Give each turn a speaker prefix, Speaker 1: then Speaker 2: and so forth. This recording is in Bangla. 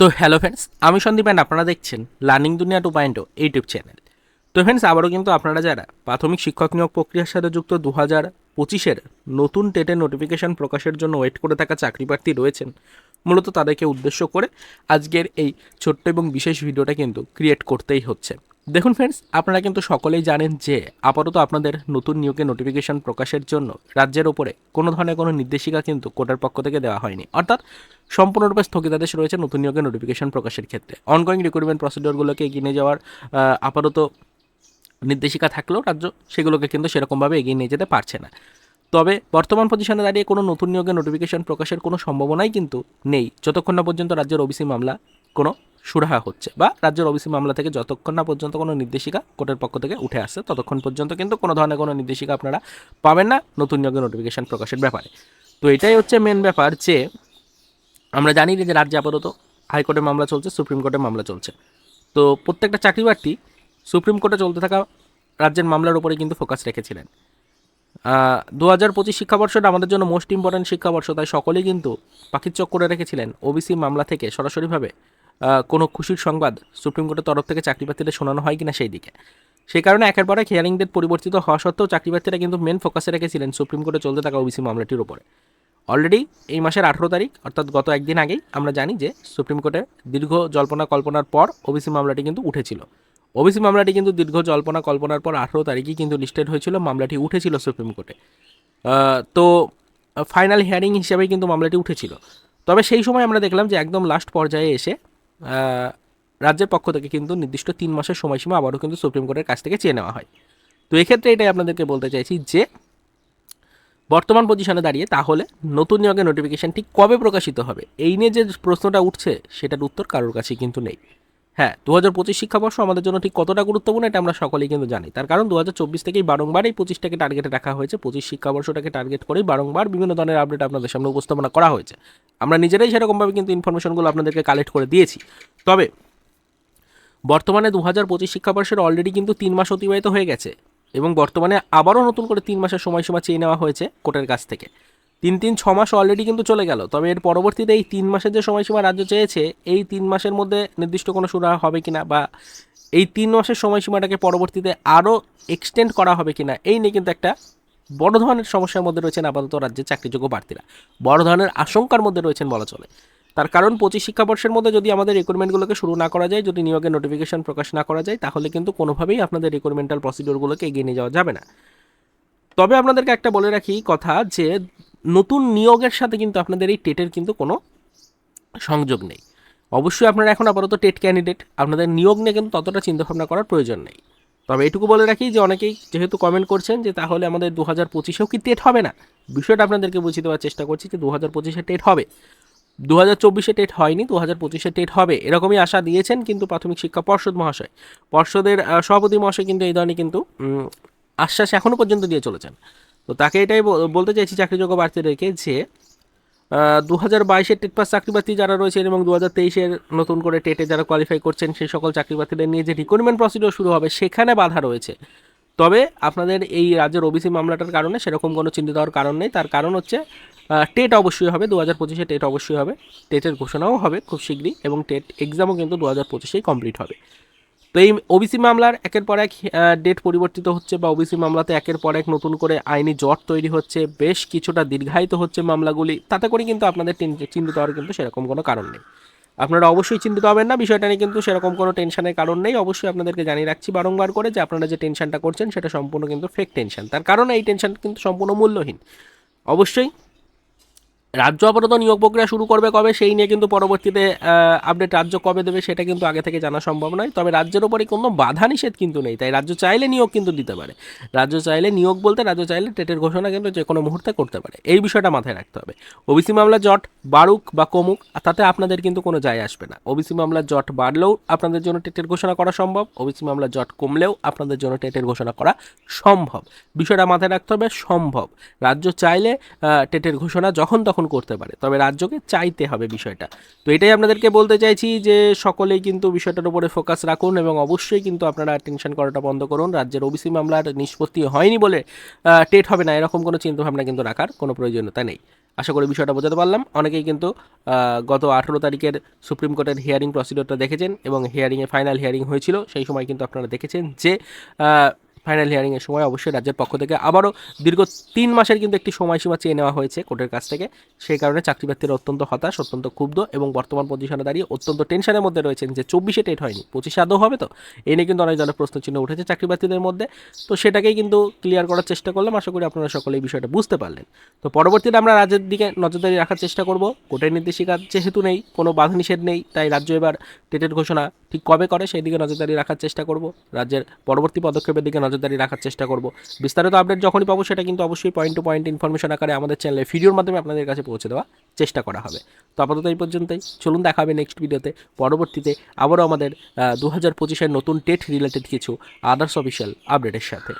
Speaker 1: তো হ্যালো ফ্রেন্ডস আমি সন্দীপ অ্যান্ড আপনারা দেখছেন learning Duniya two point YouTube channel তো ফ্রেন্ডস আবারও কিন্তু আপনারা যারা প্রাথমিক শিক্ষক নিয়োগ প্রক্রিয়ার সাথে যুক্ত দু হাজার পঁচিশের নতুন টেটের নোটিফিকেশন প্রকাশের জন্য ওয়েট করে থাকা চাকরি প্রার্থী রয়েছেন মূলত তাদেরকে উদ্দেশ্য করে আজকের এই ছোট্ট এবং বিশেষ ভিডিওটা কিন্তু ক্রিয়েট করতেই হচ্ছে। দেখুন ফ্রেন্ডস আপনারা কিন্তু সকলেই জানেন যে আপাতত আপনাদের নতুন নিয়োগের নোটিফিকেশন প্রকাশের জন্য রাজ্যের ওপরে কোনো ধরনের কোনো নির্দেশিকা কিন্তু কোর্টের পক্ষ থেকে দেওয়া হয়নি। অর্থাৎ সম্পূর্ণরূপে স্থগিতাদেশ রয়েছে নতুন নিয়োগের নোটিফিকেশন প্রকাশের ক্ষেত্রে। অনগোয়িং রিক্রুটমেন্ট প্রসিডিওরগুলোকে এগিয়ে নিয়ে যাওয়ার আপাতত নির্দেশিকা থাকলেও রাজ্য সেগুলোকে কিন্তু সেরকমভাবে এগিয়ে নিয়ে যেতে পারছে না। তবে বর্তমান পজিশনে দাঁড়িয়ে কোনো নতুন নিয়োগের নোটিফিকেশন প্রকাশের কোনো সম্ভাবনাই কিন্তু নেই। যতক্ষণ না পর্যন্ত রাজ্যের ওবিসি মামলা কোনো সুরাহা হচ্ছে বা রাজ্যের ওবিসি মামলা থেকে যতক্ষণ না পর্যন্ত কোনো নির্দেশিকা কোর্টের পক্ষ থেকে উঠে আসছে, ততক্ষণ পর্যন্ত কিন্তু কোনো ধরনের কোনো নির্দেশিকা আপনারা পাবেন না নতুন নিয়োগের নোটিফিকেশন প্রকাশের ব্যাপারে। তো এটাই হচ্ছে মেন ব্যাপার যে আমরা জানি যে রাজ্যে আপাতত হাইকোর্টে মামলা চলছে, সুপ্রিম কোর্টে মামলা চলছে। তো প্রত্যেকটা চাকরি সুপ্রিম কোর্টে চলতে থাকা রাজ্যের মামলার উপরে কিন্তু ফোকাস রেখেছিলেন। দু হাজার পঁচিশ শিক্ষাবর্ষটা আমাদের জন্য মোস্ট ইম্পর্ট্যান্ট শিক্ষাবর্ষ, তাই সকলেই কিন্তু পাখির চোখ করে রেখেছিলেন ওবিসি মামলা থেকে সরাসরিভাবে কোনো খুশির সংবাদ সুপ্রিম কোর্টের তরফ থেকে চাকরি প্রার্থীদের শোনানো হয় কিনা সেই দিকে। সেই কারণে একের পর হিয়ারিং ডেট পরিবর্তিত হওয়া সত্ত্বেও চাকরি প্রার্থীরা কিন্তু মেন ফোকাসে রেখেছিলেন সুপ্রিম কোর্টে চলতে থাকা ওবিসি মামলাটির উপরে। অলরেডি এই মাসের আঠেরো তারিখ, অর্থাৎ গত একদিন আগেই আমরা জানি যে সুপ্রিম কোর্টে দীর্ঘ জল্পনা কল্পনার পর ওবিসি মামলাটি কিন্তু উঠেছিল। ওবিসি মামলাটি কিন্তু দীর্ঘ জল্পনা কল্পনার পর আঠেরো তারিখই কিন্তু লিস্টেড হয়েছিল, মামলাটি উঠেছিল সুপ্রিম কোর্টে তো ফাইনাল হিয়ারিং হিসেবে কিন্তু মামলাটি উঠেছিল। তবে সেই সময় আমরা দেখলাম যে একদম লাস্ট পর্যায়ে এসে রাজ্যের পক্ষ থেকে কিন্তু নির্দিষ্ট তিন মাসের সময়সীমা আবারও কিন্তু সুপ্রিম কোর্টের কাছ থেকে চেয়ে নেওয়া হয়। তো এক্ষেত্রে এটাই আপনাদেরকে বলতে চাইছি যে, বর্তমান পজিশনে দাঁড়িয়ে তাহলে নতুন নিয়োগের নোটিফিকেশন ঠিক কবে প্রকাশিত হবে? এই নিয়ে যে প্রশ্নটা উঠছে, সেটার উত্তর কারোর কাছে কিন্তু নেই। হ্যাঁ দু হাজার পঁচিশ শিক্ষাবর্ষ আমাদের জন্য ঠিক কতটা গুরুত্বপূর্ণ এটা আমরা সকলেই কিন্তু জানি। তার কারণ দু হাজার চব্বিশ থেকেই বারংবার এই পঁচিশটাকে টার্গেটে রাখা হয়েছে। পঁচিশ শিক্ষাবর্ষটাকে টার্গেট করেই বারংবার বিভিন্ন ধরনের আপডেট আপনাদের সামনে উপস্থাপনা করা হয়েছে। আমরা নিজেরাই সেরকমভাবে কিন্তু ইনফরমেশনগুলো আপনাদেরকে কালেক্ট করে দিয়েছি। তবে বর্তমানে দু হাজার পঁচিশ শিক্ষাবর্ষের অলরেডি কিন্তু তিন মাস অতিবাহিত হয়ে গেছে এবং বর্তমানে আবারও নতুন করে তিন মাসের সময়সীমা চেয়ে নেওয়া হয়েছে কোর্টের কাছ থেকে। তিন তিন ছ মাস অলরেডি কিন্তু চলে গেল। তবে এর পরবর্তীতে এই তিন মাসের যে সময়সীমা রাজ্য চেয়েছে, এই তিন মাসের মধ্যে নির্দিষ্ট কোনো সুরাহা হবে কিনা বা এই তিন মাসের সময়সীমাটাকে পরবর্তীতে আরও এক্সটেন্ড করা হবে কিনা, এই নিয়ে কিন্তু একটা বড় ধরনের সমস্যার মধ্যে রয়েছেন আপাতত রাজ্যের চাকরিযোগ্য প্রার্থীরা। বড় ধরনের আশঙ্কার মধ্যে রয়েছেন বলা চলে। তার কারণ পঁচিশ শিক্ষাবর্ষের মধ্যে যদি আমাদের রিক্রুটমেন্টগুলোকে শুরু না করা যায়, যদি নিয়োগের নোটিফিকেশন প্রকাশ না করা যায়, তাহলে কিন্তু কোনোভাবেই আপনাদের রিক্রুটমেন্টাল প্রসিডিওরগুলোকে এগিয়ে নিয়ে যাওয়া যাবে না। তবে আপনাদেরকে একটা বলে রাখি কথা যে নতুন নিয়োগের সাথে কিন্তু আপনাদের এই টেটের কিন্তু কোনো সংযোগ নেই। অবশ্যই আপনারা এখন আপাতত টেট ক্যান্ডিডেট, আপনাদের নিয়োগ নিয়ে কিন্তু ততটা চিন্তাভাবনা করার প্রয়োজন নেই। তবে এটুকু বলে রাখি যে অনেকেই যেহেতু কমেন্ট করছেন যে তাহলে আমাদের দু হাজার পঁচিশেও কি টেট হবে না? বিষয়টা আপনাদেরকে বুঝিয়ে দেওয়ার চেষ্টা করছি যে দু হাজার পঁচিশে টেট হবে। দু হাজার চব্বিশে টেট হয়নি দু হাজার পঁচিশে টেট হবে, এরকমই আশা দিয়েছেন কিন্তু প্রাথমিক শিক্ষা পর্ষদ মহাশয়। পর্ষদের সভাপতি মহাশয় কিন্তু এই ধরনের কিন্তু আশ্বাস এখনও পর্যন্ত দিয়ে চলেছেন। তো তাকে এটাই বলতে চাইছি চাকরিযোগ্য প্রার্থীদেরকে যে দু হাজার বাইশের টেট পাস চাকরি প্রার্থী যারা রয়েছেন এবং দু হাজার তেইশের নতুন করে টেটে যারা কোয়ালিফাই করছেন, সেই সকল চাকরি প্রার্থীদের নিয়ে যে রিক্রুটমেন্ট প্রসিডিওর শুরু হবে, সেখানে বাধা রয়েছে। তবে আপনাদের এই রাজ্যের ওবিসি মামলাটার কারণে সেরকম কোনো চিন্তিত হওয়ার কারণ নেই। তার কারণ হচ্ছে টেট অবশ্যই হবে দু হাজার পঁচিশে টেট অবশ্যই হবে, টেটের ঘোষণাও হবে খুব শীঘ্রই এবং টেট এক্সামও কিন্তু দু হাজার পঁচিশেই কমপ্লিট হবে। তো এই ওবিসি মামলার একের পর এক ডেট পরিবর্তিত হচ্ছে বা ওবিসি মামলাতে একের পর এক নতুন করে আইনি জট তৈরি হচ্ছে, বেশ কিছুটা দীর্ঘায়িত হচ্ছে মামলাগুলি। তাতে করে কিন্তু আপনাদের চিন্তিত হওয়ার কিন্তু সেরকম কোনো কারণ নেই। আপনারা অবশ্যই চিন্তিত হবেন না, বিষয়টা নিয়ে কিন্তু সেরকম কোনো টেনশনের কারণ নেই। অবশ্যই আপনাদেরকে জানিয়ে রাখছি বারংবার করে যে আপনারা যে টেনশনটা করছেন, সেটা সম্পূর্ণ কিন্তু ফেক টেনশন তার কারণ এই টেনশন কিন্তু সম্পূর্ণ মূল্যহীন। অবশ্যই রাজ্য আপাতত নিয়োগ প্রক্রিয়া শুরু করবে কবে সেই নিয়ে কিন্তু পরবর্তীতে আপডেট রাজ্য কবে দেবে সেটা কিন্তু আগে থেকে জানা সম্ভব নয়। তবে রাজ্যের উপরে কোনো বাধা নিষেধ কিন্তু নেই। তাই রাজ্য চাইলে নিয়োগ কিন্তু দিতে পারে। রাজ্য চাইলে নিয়োগ বলতে, রাজ্য চাইলে টেটের ঘোষণা কিন্তু যে কোনো মুহূর্তে করতে পারে। এই বিষয়টা মাথায় রাখতে হবে। ওবিসি মামলা জট বাড়ুক বা কমুক তাতে আপনাদের কিন্তু কোনো যায় আসবে না। ওবিসি মামলার জট বাড়লেও আপনাদের জন্য টেটের ঘোষণা করা সম্ভব। ওবিসি মামলার জট কমলেও আপনাদের জন্য টেটের ঘোষণা করা সম্ভব। বিষয়টা মাথায় রাখতে হবে, সম্ভব। রাজ্য চাইলে টেটের ঘোষণা যখন তখন করতে পারে। তবে রাজ্যকে চাইতে হবে বিষয়টা। তো এটাই আপনাদেরকে বলতে চাইছি যে, সকলেই কিন্তু বিষয়টার উপরে ফোকাস রাখুন এবং অবশ্যই কিন্তু আপনারা টেনশন করাটা বন্ধ করুন। রাজ্যের ওবিসি মামলার নিষ্পত্তি হয়নি বলে টেট হবে না। এরকম কোনো চিন্তাভাবনা কিন্তু রাখার কোনো প্রয়োজনীয়তা নেই। আশা করি বিষয়টা বোঝাতে পারলাম। অনেকেই কিন্তু গত আঠেরো তারিখের সুপ্রিম কোর্টের হিয়ারিং প্রসিডিওরটা দেখেছেন এবং হিয়ারিংয়ে ফাইনাল হিয়ারিং হয়েছিল। সেই সময় কিন্তু আপনারা দেখেছেন যে ফাইনাল হিয়ারিংয়ের সময় অবশ্যই রাজ্যের পক্ষ থেকে আবারও দীর্ঘ তিন মাসের কিন্তু একটি সময়সীমা চেয়ে নেওয়া হয়েছে কোর্টের কাছ থেকে। সেই কারণে চাকরি প্রার্থীরা অত্যন্ত হতাশ, অত্যন্ত ক্ষুব্ধ এবং বর্তমান পজিশনে দাঁড়িয়ে অত্যন্ত টেনশনের মধ্যে রয়েছেন যে চব্বিশে টেট হয়নি, পঁচিশে আদৌ হবে তো? এই নিয়ে কিন্তু অনেক ধরনের প্রশ্ন চিহ্ন উঠেছে চাকরি প্রার্থীদের মধ্যে। তো সেটাকেই কিন্তু ক্লিয়ার করার চেষ্টা করলাম। আশা করি আপনারা সকলে এই বিষয়টা বুঝতে পারলেন। তো পরবর্তীতে আমরা রাজ্যের দিকে নজরদারি রাখার চেষ্টা করব। কোর্টের নির্দেশিকা যেহেতু নেই, কোনো বাধা নিষেধ নেই, তাই রাজ্য এবার টেটের ঘোষণা ঠিক কবে করে সেই দিকে নজরদারি রাখার চেষ্টা করব, রাজ্যের পরবর্তী পদক্ষেপের দিকে নজরদারি রাখার চেষ্টা করব। বিস্তারিত আপডেট যখনই পাবো সেটা কিন্তু অবশ্যই পয়েন্ট টু পয়েন্ট ইনফরমেশন আকারে আমাদের চ্যানেলে ভিডিওর মাধ্যমে আপনাদের কাছে পৌঁছে দেওয়া চেষ্টা করা হবে। তো আপাতত এই পর্যন্তই। চলুন দেখা হবে নেক্সট ভিডিওতে পরবর্তীতে আবারও আমাদের দু হাজার পঁচিশের নতুন টেট রিলেটেড কিছু আদার্স অফিসিয়াল আপডেটের সাথে।